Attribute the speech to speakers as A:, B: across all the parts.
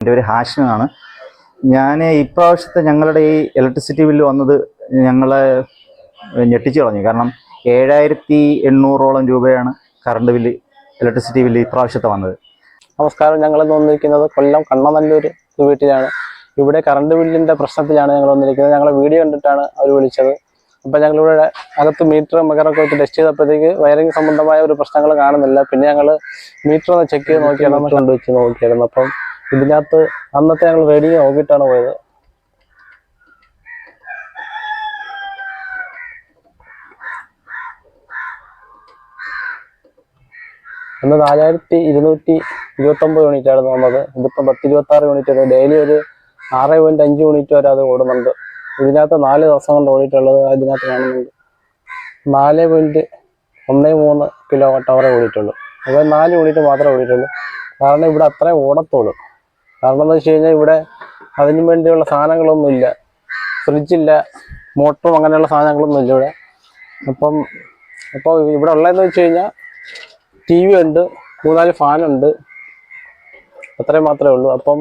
A: എന്റെ പേര് ഹാഷിമാണ് ഞാൻ ഇപ്രാവശ്യത്തെ ഞങ്ങളുടെ ഈ ഇലക്ട്രിസിറ്റി ബില്ല് വന്നത് ഞങ്ങളെ ഞെട്ടിച്ചു കളഞ്ഞു. കാരണം ഏഴായിരത്തി എണ്ണൂറോളം രൂപയാണ് കറണ്ട് ബില്ല് ഇലക്ട്രിസിറ്റി ബില്ല് ഇപ്രാവശ്യത്തെ വന്നത്.
B: നമസ്കാരം. ഞങ്ങൾ വന്നിരിക്കുന്നത് കൊല്ലം കണ്ണനല്ലൂർ വീട്ടിലാണ്. ഇവിടെ കറണ്ട് ബില്ലിന്റെ പ്രശ്നത്തിലാണ് ഞങ്ങൾ വന്നിരിക്കുന്നത്. ഞങ്ങളെ വീഡിയോ കണ്ടിട്ടാണ് അവർ വിളിച്ചത്. അപ്പം ഞങ്ങളിവിടെ അകത്ത് മീറ്റർ മകറൊക്കെ വെച്ച് ടെസ്റ്റ് ചെയ്തപ്പോഴത്തേക്ക് വയറിംഗ് സംബന്ധമായ ഒരു പ്രശ്നങ്ങൾ കാണുന്നില്ല. പിന്നെ ഞങ്ങൾ മീറ്റർ ഒന്ന് ചെക്ക് ചെയ്ത് നോക്കിയാൽ കൊണ്ട് വെച്ച് നോക്കിയായിരുന്നു. അപ്പം ഇതിനകത്ത് അന്നത്തെ ഞങ്ങൾ റീഡിങ് നോക്കിയിട്ടാണ് പോയത്. അന്ന് നാലായിരത്തി ഇരുന്നൂറ്റി ഇരുപത്തൊമ്പത് യൂണിറ്റ് ആയിരുന്നു വന്നത്. ഇതിപ്പം പത്ത് ഇരുപത്തി ആറ് യൂണിറ്റ് വരെ. ഡെയിലി ഒരു ആറ് പോയിന്റ് അഞ്ച് യൂണിറ്റ് വരെ അത് ഓടുന്നുണ്ട്. ഇതിനകത്ത് നാല് ദിവസം കൊണ്ട് ഓടിയിട്ടുള്ളത് ഇതിനകത്ത് കാണുന്നുണ്ട്. നാല് പോയിന്റ് ഒന്ന് മൂന്ന് കിലോ വാട്ട് അവറേ ഓടിയിട്ടുള്ളൂ. അതായത് നാല് യൂണിറ്റ് മാത്രമേ ഓടിയിട്ടുള്ളൂ. കാരണം ഇവിടെ അത്രേ ഓടത്തുള്ളൂ. കാരണം എന്താ വെച്ച് കഴിഞ്ഞാൽ ഇവിടെ അതിനു വേണ്ടിയുള്ള സാധനങ്ങളൊന്നും ഇല്ല. ഫ്രിഡ്ജില്ല മോട്ടറും അങ്ങനെയുള്ള സാധനങ്ങളൊന്നും ഇല്ല ഇവിടെ. അപ്പം അപ്പോൾ ഇവിടെ ഉള്ളതെന്ന് വെച്ച് കഴിഞ്ഞാൽ ടി വി ഉണ്ട് മൂന്നാൽ ഫാനുണ്ട് അത്രയും മാത്രമേ ഉള്ളൂ. അപ്പം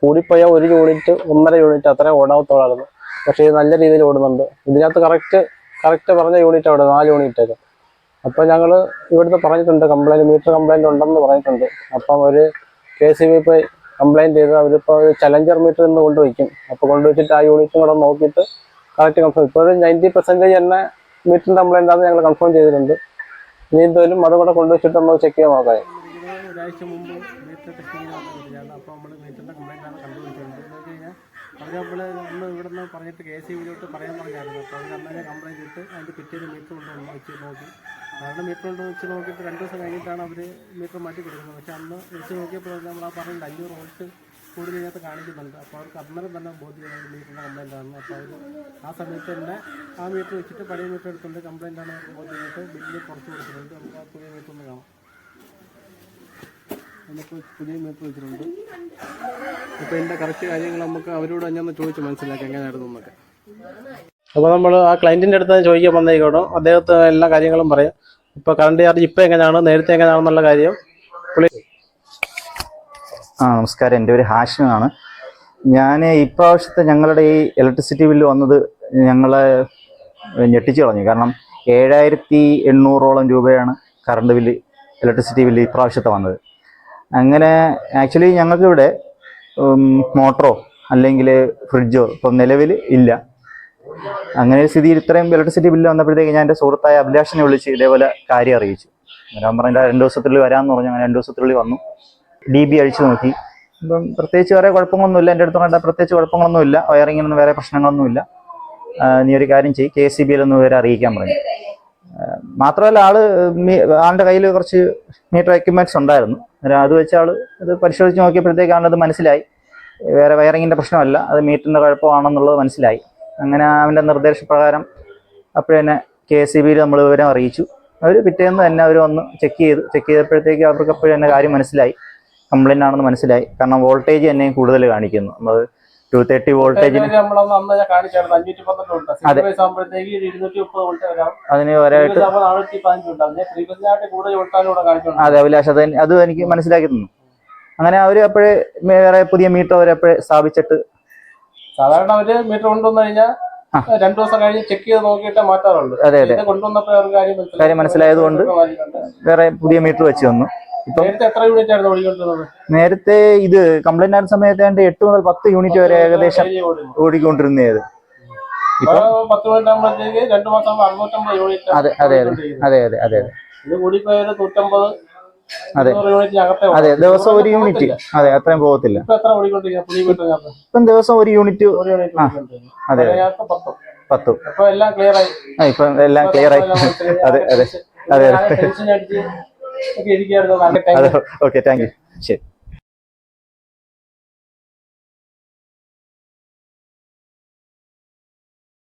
B: കൂടിപ്പോയാൽ ഒരു യൂണിറ്റ് ഒന്നര യൂണിറ്റ് അത്രയും ഓടാവത്തോളായിരുന്നു പക്ഷേ ഇത് നല്ല രീതിയിൽ ഓടുന്നുണ്ട്. ഇതിനകത്ത് കറക്റ്റ് കറക്റ്റ് പറഞ്ഞ യൂണിറ്റ് അവിടെ നാല് യൂണിറ്റ് ഒക്കെ. അപ്പം ഞങ്ങൾ ഇവിടുന്ന് പറഞ്ഞിട്ടുണ്ട് കംപ്ലൈന്റ് മീറ്റർ കംപ്ലൈന്റ് ഉണ്ടെന്ന് പറഞ്ഞിട്ടുണ്ട്. അപ്പം ഒരു കെ സി ബി ഇപ്പോൾ കംപ്ലൈന്റ് ചെയ്ത് അവരിപ്പോൾ ചലഞ്ചർ മീറ്റർ ഇന്ന് കൊണ്ടുവയ്ക്കും. അപ്പോൾ കൊണ്ടുവച്ചിട്ട് ആ യൂണിറ്റും കൂടെ നോക്കിയിട്ട് കറക്റ്റ് കൺഫേം ഇപ്പോൾ ഒരു നയന്റി പെർസെന്റേജ് തന്നെ മീറ്ററിന്റെ കംപ്ലൈന്റ് ആണെന്ന് ഞങ്ങൾ കൺഫേം ചെയ്തിട്ടുണ്ട്. ഇനി എന്തായാലും അതും കൂടെ കൊണ്ടുവച്ചിട്ട് നമ്മൾ ചെക്ക് ചെയ്യാൻ നോക്കാം.
C: മുമ്പ് അപ്പോൾ നമ്മൾ ആണ് പറഞ്ഞിട്ട് കെ സി പറയാൻ പറഞ്ഞായിരുന്നു. അപ്പോൾ അവർ അന്നേരം കംപ്ലൈന്റ് ഇട്ട് അതിന്റെ പിറ്റേന്ന് മീറ്റർ വെച്ച് നോക്കി. കാരണം മീറ്റർ കൊണ്ട് വെച്ച് നോക്കിയിട്ട് രണ്ട് ദിവസം കഴിഞ്ഞിട്ടാണ് അവർ മീറ്റർ മാറ്റി കൊടുക്കുന്നത്. പക്ഷേ അന്ന് വെച്ച് നോക്കിയപ്പോൾ നമ്മൾ ആ പറഞ്ഞിട്ട് അഞ്ഞൂറ് വോൾട്ട് കൂടുതൽ ഇതിനകത്ത് കാണിക്കുന്നുണ്ട്. അപ്പോൾ അവർക്ക് അന്നേരം തന്നെ ബോധ്യമായി മീറ്ററിന്റെ കംപ്ലൈന്റ് ആണ്. അപ്പോൾ അവർ ആ സമയത്ത് തന്നെ ആ മീറ്റർ വെച്ചിട്ട് പഴയ മീറ്റർ എടുത്തുകൊണ്ട് കംപ്ലൈന്റ് ആണ് ബോധ്യമായിട്ട് ബില്ല് കുറച്ച് കൊടുത്തിട്ടുണ്ട്. നമുക്ക് ആ പുതിയ മീറ്റർ ഒന്ന് കാണാം. നമുക്ക് പുതിയ മീറ്റർ വെച്ചിട്ടുണ്ട്. അപ്പോൾ ഇതിന്റെ കറക്റ്റ് കാര്യങ്ങൾ നമുക്ക് അവരോട് ഒന്ന് ചോദിച്ച് മനസ്സിലാക്കാം എങ്ങനെയായിരുന്നു എന്നൊക്കെ.
B: അപ്പോൾ നമ്മൾ ആ ക്ലയന്റിന്റെ അടുത്ത് ചോദിക്കാൻ വന്നേക്കോട്ടോ അദ്ദേഹത്തെ എല്ലാ കാര്യങ്ങളും പറയാം. ഇപ്പോൾ കറണ്ട് ചാർജ് ഇപ്പോൾ എങ്ങനെയാണ്? നേരത്തെ എങ്ങനെയാണെന്നുള്ള കാര്യം
A: ആ നമസ്കാരം. എന്റെ ഒരു ഹാഷിമാണ് ഞാൻ ഇപ്രാവശ്യത്തെ ഞങ്ങളുടെ ഈ ഇലക്ട്രിസിറ്റി ബില്ല് വന്നത് ഞങ്ങളെ ഞെട്ടിച്ചു കളഞ്ഞു. കാരണം ഏഴായിരത്തി എണ്ണൂറോളം രൂപയാണ് കറണ്ട് ബില്ല് ഇലക്ട്രിസിറ്റി ബില്ല് ഇപ്രാവശ്യത്തെ വന്നത്. അങ്ങനെ ആക്ച്വലി ഞങ്ങൾക്കിവിടെ മോട്ടറോ അല്ലെങ്കിൽ ഫ്രിഡ്ജോ ഇപ്പം നിലവിൽ ഇല്ല. അങ്ങനെ ഒരു സ്ഥിതിയിൽ ഇത്രയും ഇലക്ട്രിസിറ്റി ബില്ല് വന്നപ്പോഴത്തേക്ക് ഞാൻ എന്റെ സുഹൃത്തായ അഭിലാഷിനെ വിളിച്ച് ഇതേപോലെ കാര്യം അറിയിച്ചു. ഞാൻ പറഞ്ഞ രണ്ട് ദിവസത്തിനുള്ളിൽ വരാമെന്ന് പറഞ്ഞു. അങ്ങനെ രണ്ട് ദിവസത്തിനുള്ളിൽ വന്നു. ഡി ബി അഴിച്ചു നോക്കി. ഇപ്പം പ്രത്യേകിച്ച് വേറെ കുഴപ്പങ്ങളൊന്നുമില്ല. എന്റെ അടുത്ത് കണ്ട പ്രത്യേകിച്ച് കുഴപ്പങ്ങളൊന്നുമില്ല. വയറിങ്ങിനൊന്നും വേറെ പ്രശ്നങ്ങളൊന്നുമില്ല. നീ ഒരു കാര്യം ചെയ്യും. കെ സി ബിയിലൊന്നും വരെ അറിയിക്കാൻ പറഞ്ഞു. മാത്രമല്ല ആൾ ആളുടെ കയ്യിൽ കുറച്ച് മീറ്റർ എക്യുപ്മെന്റ്സ് ഉണ്ടായിരുന്നു. അത് വെച്ച് ആൾ ഇത് പരിശോധിച്ച് നോക്കിയപ്പോഴത്തേക്ക് ആളത് മനസ്സിലായി. വേറെ വയറിങ്ങിന്റെ പ്രശ്നമല്ല. അത് മീറ്ററിന്റെ കുഴപ്പമാണെന്നുള്ളത് മനസ്സിലായി. അങ്ങനെ അവന്റെ നിർദ്ദേശപ്രകാരം അപ്പോഴന്നെ കെ എസ് സി ബിയിൽ നമ്മൾ വിവരം അറിയിച്ചു. അവർ പിറ്റേന്ന് തന്നെ അവർ വന്ന് ചെക്ക് ചെയ്തു ചെക്ക് ചെയ്തപ്പോഴത്തേക്ക് അവർക്ക് അപ്പോഴും തന്നെ കാര്യം മനസ്സിലായി. കംപ്ലൈന്റ് ആണെന്ന് മനസ്സിലായി. കാരണം വോൾട്ടേജ് തന്നെ കൂടുതൽ കാണിക്കുന്നു. നമ്മൾ ടു തേർട്ടി വോൾട്ടേജിന്
B: നമ്മളൊന്ന് അന്ന് ഞാൻ കാണിച്ചായിരുന്നു. അഞ്ഞൂറ്റി പന്ത്രണ്ട് വോൾട്ട്
A: അതെ. അതിന്
B: വോൾട്ടാണ്
A: അതെ അഭിലാഷ് അത് അത് എനിക്ക് മനസ്സിലാക്കി തന്നു. അങ്ങനെ അവർ അപ്പോഴേ വേറെ പുതിയ മീറ്റർ അവർ അപ്പോഴേ സ്ഥാപിച്ചിട്ട്
B: സാധാരണ അവർ മീറ്റർ കൊണ്ടുവന്നു കഴിഞ്ഞാൽ. രണ്ടു ദിവസം കഴിഞ്ഞ് ചെക്ക് ചെയ്ത് നോക്കിയിട്ടേ മാറ്റാറുള്ളൂ.
A: അതെ അതെ.
B: കൊണ്ടുവന്നപ്പോൾ കാര്യം
A: മനസ്സിലായത് കൊണ്ട്. വേറെ പുതിയ മീറ്റർ വെച്ച് തന്നു.
B: നേരത്തെ എത്ര യൂണിറ്റ് ആയിരുന്നു ഓടിക്കൊണ്ടിരുന്നത്?
A: നേരത്തെ ഇത് കംപ്ലൈന്റ് ആയ സമയത്ത് ഏതാണ്ട് എട്ട് മുതൽ പത്ത് യൂണിറ്റ് വരെ ഏകദേശം. ഓടിക്കൊണ്ടിരുന്നത്.
B: ഇപ്പൊ പത്ത് മിനിറ്റ് ആകുമ്പോഴത്തേക്ക് രണ്ടു മാസം ആകുമ്പോൾ അറുന്നൂറ്റമ്പത് യൂണിറ്റ്
A: അതെ അതെ അതെ. അതെ അതെ അതെ
B: ഇത് നൂറ്റമ്പത്
A: അതെ. അതെ ദിവസം ഒരു യൂണിറ്റ്. അതെ അത്രയും പോകത്തില്ല.
B: ഇപ്പൊ
A: ദിവസം ഒരു യൂണിറ്റ് അതെ.
B: പത്തു.
A: ഇപ്പം എല്ലാം ക്ലിയർ ആയി. അതെ അതെ. അതെ ഓക്കെ താങ്ക് യു ശരി.